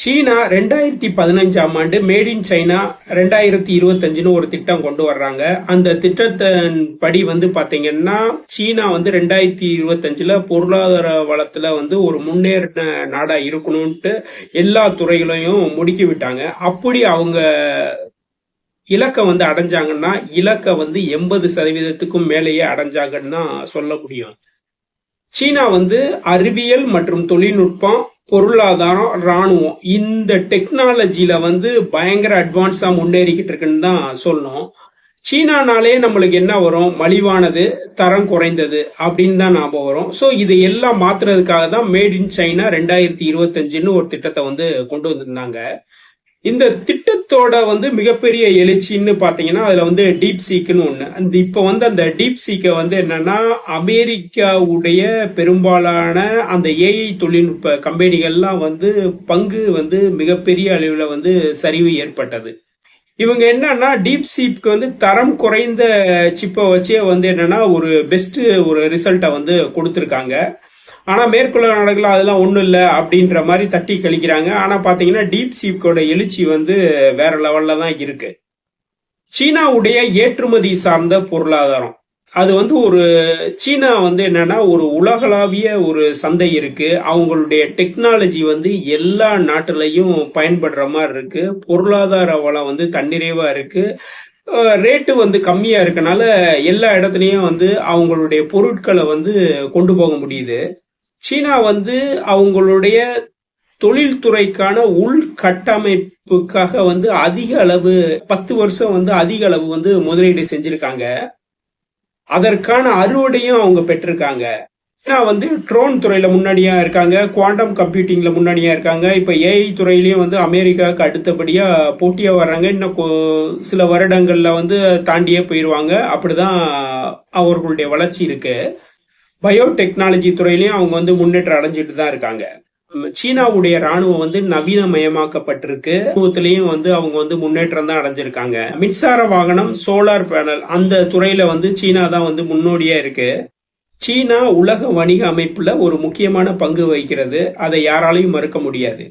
சீனா ரெண்டாயிரத்தி பதினஞ்சாம் ஆண்டு மேட் இன் சைனா ரெண்டாயிரத்தி இருபத்தஞ்சுன்னு ஒரு திட்டம் கொண்டு வர்றாங்க. அந்த திட்டத்தின் படி வந்து பாத்தீங்கன்னா சீனா வந்து ரெண்டாயிரத்தி இருபத்தஞ்சுல பொருளாதார வளத்துல வந்து ஒரு முன்னேறின நாடா இருக்கணும்ட்டு எல்லா துறைகளையும் முடுக்கி விட்டாங்க. அப்படி அவங்க இலக்கை வந்து அடைஞ்சாங்கன்னா இலக்கை வந்து எண்பது சதவீதத்துக்கும் மேலேயே அடைஞ்சாங்கன்னு தான் சொல்ல முடியும். சீனா வந்து அறிவியல் மற்றும் தொழில்நுட்பம் பொருளாதாரம் ராணுவம் இந்த டெக்னாலஜியில வந்து பயங்கர அட்வான்ஸா முன்னேறிக்கிட்டு இருக்குன்னு தான் சொல்லணும். சீனானாலே நம்மளுக்கு என்ன வரும்? மலிவானது தரம் குறைந்தது அப்படின்னு தான் ஞாபகம் வரும். ஸோ இது எல்லாம் மாத்துறதுக்காக தான் மேட் இன் சைனா ரெண்டாயிரத்தி இருபத்தஞ்சுன்னு ஒரு திட்டத்தை வந்து கொண்டு வந்திருந்தாங்க. இந்த திட்டத்தோட வந்து மிகப்பெரிய எழுச்சின்னு பார்த்தீங்கன்னா அதில் வந்து டீப் சீக்குன்னு ஒன்று அந்த இப்போ வந்து அந்த டீப் சீக்கை வந்து என்னன்னா அமெரிக்காவுடைய பெரும்பாலான அந்த ஏஐ தொழில்நுட்ப கம்பெனிகள்லாம் வந்து பங்கு வந்து மிகப்பெரிய அளவில் வந்து சரிவு ஏற்பட்டது. இவங்க என்னன்னா டீப் சீப்க்கு வந்து தரம் குறைந்த சிப்பை வச்சே வந்து என்னன்னா ஒரு பெஸ்ட் ஒரு ரிசல்ட்டை வந்து கொடுத்துருக்காங்க. ஆனால் மேற்குள்ள நாடுகள் அதெல்லாம் ஒன்றும் இல்லை அப்படின்ற மாதிரி தட்டி கழிக்கிறாங்க. ஆனால் பார்த்தீங்கன்னா டீப் சீப்கோட எழுச்சி வந்து வேற லெவலில் தான் இருக்கு. சீனாவுடைய ஏற்றுமதி சார்ந்த பொருளாதாரம். அது வந்து ஒரு சீனா வந்து என்னன்னா ஒரு உலகளாவிய ஒரு சந்தை இருக்கு. அவங்களுடைய டெக்னாலஜி வந்து எல்லா நாட்டுலையும் பயன்படுற மாதிரி இருக்கு. பொருளாதார வளம் வந்து தன்னிறைவா இருக்கு. ரேட்டு வந்து கம்மியா இருக்கனால எல்லா இடத்துலையும் வந்து அவங்களுடைய பொருட்களை வந்து கொண்டு போக முடியுது. சீனா வந்து அவங்களுடைய தொழில்துறைக்கான உள்கட்டமைப்புக்காக வந்து அதிக அளவு பத்து வருஷம் வந்து அதிக அளவு வந்து முதலீடு செஞ்சிருக்காங்க. அதற்கான அறுவடையும் அவங்க பெற்றிருக்காங்க. சீனா வந்து ட்ரோன் துறையில முன்னாடியா இருக்காங்க குவாண்டம் கம்ப்யூட்டிங்ல முன்னாடியா இருக்காங்க. இப்ப ஏஐ துறையிலயும் வந்து அமெரிக்காவுக்கு அடுத்தபடியா போட்டியா வர்றாங்க. இன்னும் சில வருடங்கள்ல வந்து தாண்டியே போயிருவாங்க. அப்படிதான் அவர்களுடைய வளர்ச்சி இருக்கு. பயோடெக்னாலஜி துறையிலையும் அவங்க வந்து முன்னேற்றம் அடைஞ்சிட்டு தான் இருக்காங்க. சீனாவுடைய ராணுவம் வந்து நவீனமயமாக்கப்பட்டிருக்கு. ராணுவத்திலையும் வந்து அவங்க வந்து முன்னேற்றம் தான் அடைஞ்சிருக்காங்க. மின்சார வாகனம் சோலார் பேனல் அந்த துறையில வந்து சீனா தான் வந்து முன்னோடியா இருக்கு. சீனா உலக வணிக அமைப்புல ஒரு முக்கியமான பங்கு வகிக்கிறது. அதை யாராலையும் மறுக்க முடியாது.